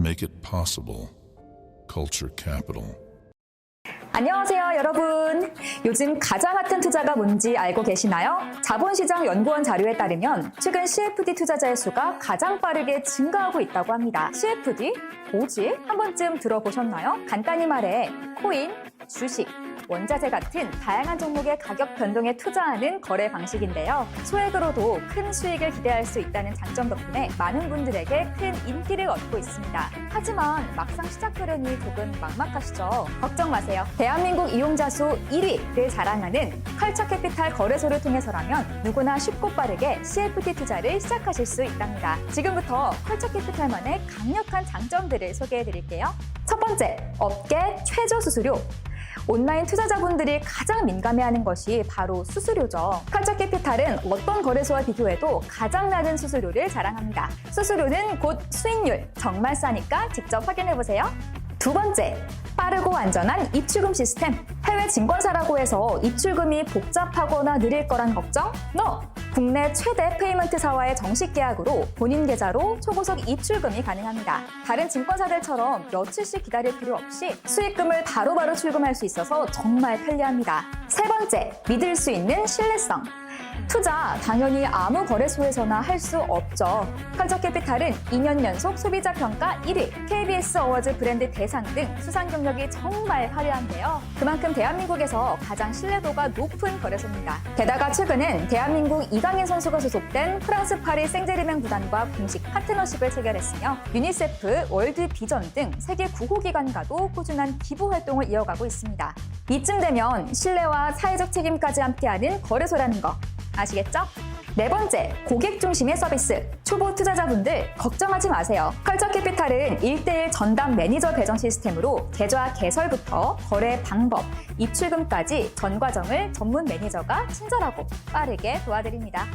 Make it possible. Culture Capital. 안녕하세요, 여러분. 요즘 가장 핫한 투자가 뭔지 알고 계시나요? 자본시장 연구원 자료에 따르면 최근 CFD 투자자의 수가 가장 빠르게 증가하고 있다고 합니다. CFD? 뭐지? 한 번쯤 들어보셨나요? 간단히 말해 코인, 주식, 원자재 같은 다양한 종목의 가격 변동에 투자하는 거래 방식인데요. 소액으로도 큰 수익을 기대할 수 있다는 장점 덕분에 많은 분들에게 큰 인기를 얻고 있습니다. 하지만 막상 시작하려니 조금 막막하시죠? 걱정 마세요. 대한민국 이용자 수 1위를 자랑하는 컬처 캐피탈 거래소를 통해서라면 누구나 쉽고 빠르게 CFD 투자를 시작하실 수 있답니다. 지금부터 컬처 캐피탈만의 강력한 장점들을 소개해 드릴게요. 첫 번째, 업계 최저 수수료. 온라인 투자자분들이 가장 민감해하는 것이 바로 수수료죠. 컬처 캐피탈은 어떤 거래소와 비교해도 가장 낮은 수수료를 자랑합니다. 수수료는 곧 수익률, 정말 싸니까 직접 확인해 보세요. 두 번째, 빠르고 안전한 입출금 시스템. 해외 증권사라고 해서 입출금이 복잡하거나 느릴 거란 걱정? NO! 국내 최대 페이먼트사와의 정식 계약으로 본인 계좌로 초고속 입출금이 가능합니다. 다른 증권사들처럼 며칠씩 기다릴 필요 없이 수익금을 바로바로 출금할 수 있어서 정말 편리합니다. 세 번째, 믿을 수 있는 신뢰성. 투자 당연히 아무 거래소에서나 할 수 없죠. 컬처캐피탈은 2년 연속 소비자 평가 1위, KBS 어워즈 브랜드 대상 등 수상 경력이 정말 화려한데요. 그만큼 대한민국에서 가장 신뢰도가 높은 거래소입니다. 게다가 최근엔 대한민국 이강인 선수가 소속된 프랑스 파리 생제르맹 구단과 공식 파트너십을 체결했으며 유니세프, 월드 비전 등 세계 구호기관과도 꾸준한 기부 활동을 이어가고 있습니다. 이쯤 되면 신뢰와 사회적 책임까지 함께하는 거래소라는 거 아시겠죠? 네 번째, 고객 중심의 서비스. 초보 투자자분들 걱정하지 마세요. 컬처 캐피탈은 1대1 전담 매니저 배정 시스템으로 계좌 개설부터 거래 방법, 입출금까지 전 과정을 전문 매니저가 친절하고 빠르게 도와드립니다.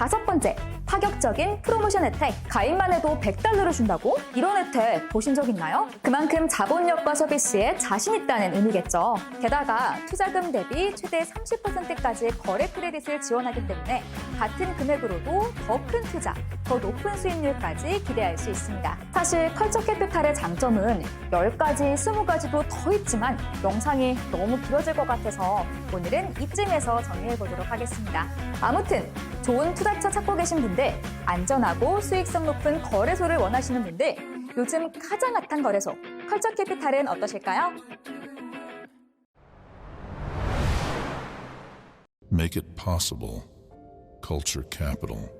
다섯 번째, 파격적인 프로모션 혜택. 가입만 해도 100달러를 준다고? 이런 혜택 보신 적 있나요? 그만큼 자본력과 서비스에 자신 있다는 의미겠죠. 게다가 투자금 대비 최대 30%까지 거래 크레딧을 지원하기 때문에 같은 금액으로도 더 큰 투자, 더 높은 수익률까지 기대할 수 있습니다. 사실 컬처 캐피탈의 장점은 10가지, 20가지도 더 있지만 영상이 너무 길어질 것 같아서 오늘은 이쯤에서 정리해 보도록 하겠습니다. 아무튼 좋은 투자처 찾고 계신 분들, 안전하고 수익성 높은 거래소를 원하시는 분들, 요즘 가장 핫한 거래소, 컬처 캐피탈은 어떠실까요? Make it possible. Culture Capital.